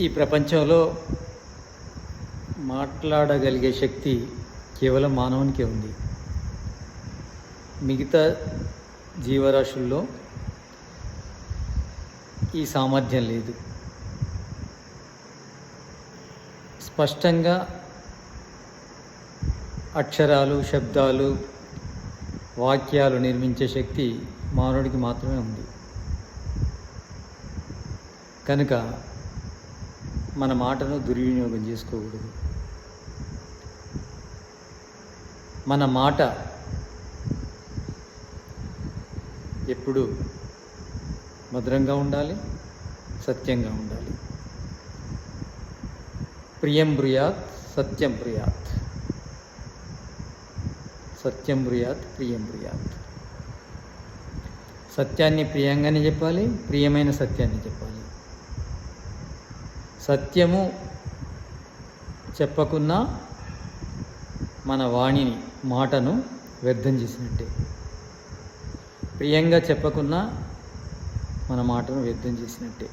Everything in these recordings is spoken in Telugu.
ఈ ప్రపంచంలో మాట్లాడగలిగే శక్తి కేవలం మానవునికే ఉంది. మిగతా జీవరాశుల్లో ఈ సామర్థ్యం లేదు. స్పష్టంగా అక్షరాలు శబ్దాలు వాక్యాలు నిర్మించే శక్తి మానవుడికి మాత్రమే ఉంది. కనుక మన మాటను దుర్వినియోగం చేసుకోకూడదు. మన మాట ఎప్పుడు మధురంగా ఉండాలి సత్యంగా ఉండాలి. ప్రియం బ్రుయాత్ సత్యం బ్రుయాత్. సత్యం బ్రుయాత్ ప్రియం బ్రుయాత్. సత్యాన్ని ప్రియంగానే చెప్పాలి ప్రియమైన సత్యాన్ని చెప్పాలి. సత్యము చెప్పకున్నా మన వాణిని మాటను వ్యర్థం చేసినట్టే. ప్రియంగా చెప్పకున్నా మన మాటను వ్యర్థం చేసినట్టే.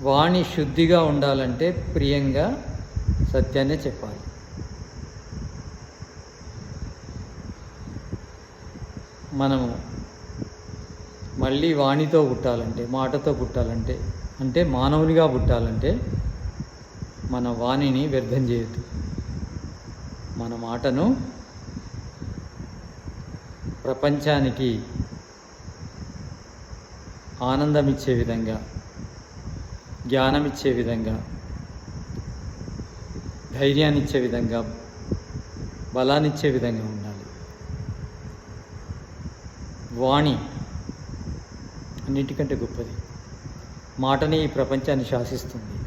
వాణి శుద్ధిగా ఉండాలంటే ప్రియంగా సత్యాన్నే చెప్పాలి. మనము మళ్ళీ వాణితో పుట్టాలంటే మాటతో పుట్టాలంటే అంటే మానవునిగా పుట్టాలంటే మన వాణిని వ్యర్థం చేయొద్దు. మన మాటను ప్రపంచానికి ఆనందమిచ్చే విధంగా జ్ఞానమిచ్చే విధంగా ధైర్యాన్ని ఇచ్చే విధంగా బలాన్నిచ్చే విధంగా ఉండాలి. వాణి అన్నిటికంటే గొప్పది. మాటనే ఈ ప్రపంచాన్ని శాసిస్తుంది.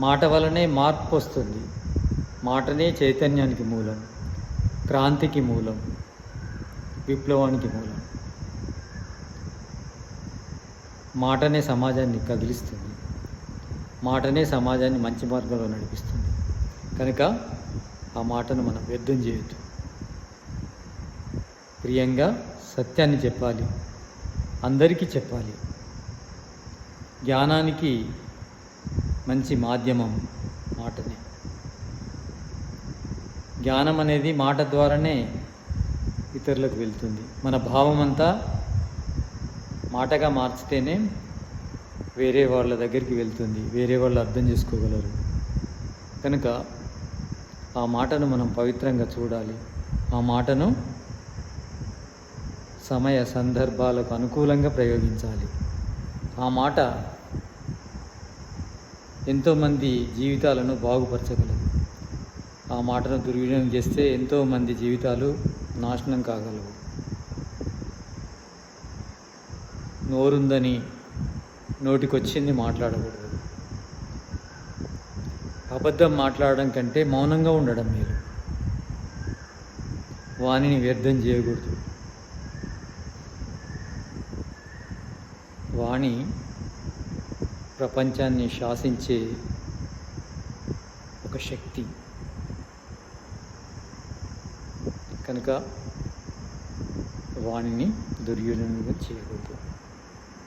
మాట వలనే మార్పు వస్తుంది. మాటనే చైతన్యానికి మూలం క్రాంతికి మూలం విప్లవానికి మూలం. మాటనే సమాజాన్ని కదిలిస్తుంది. మాటనే సమాజాన్ని మంచి మార్గంలో నడిపిస్తుంది. కనుక ఆ మాటను మనం వ్యర్థం చేయొద్దు. ప్రియంగా సత్యాన్ని చెప్పాలి. అందరికీ చెప్పాలి. జ్ఞానానికి మంచి మాధ్యమం మాటనే. జ్ఞానం అనేది మాట ద్వారానే ఇతరులకు వెళ్తుంది. మన భావం అంతా మాటగా మార్చితేనే వేరే వాళ్ళ దగ్గరికి వెళ్తుంది. వేరే వాళ్ళు అర్థం చేసుకోగలరు. కనుక ఆ మాటను మనం పవిత్రంగా చూడాలి. ఆ మాటను సమయ సందర్భాలకు అనుకూలంగా ప్రయోగించాలి. ఆ మాట ఎంతోమంది జీవితాలను బాగుపరచగలదు. ఆ మాటను దుర్వినియోగం చేస్తే ఎంతోమంది జీవితాలు నాశనం కాగలవు. నోరుందని నోటికొచ్చింది మాట్లాడకూడదు. అబద్ధం మాట్లాడడం కంటే మౌనంగా ఉండడం మీరు వాణిని వ్యర్థం చేయకూడదు. వాణి ప్రపంచాన్ని శాసించే ఒక శక్తి. కనుక వాణిని దుర్వినియోగం చేయకూడదు.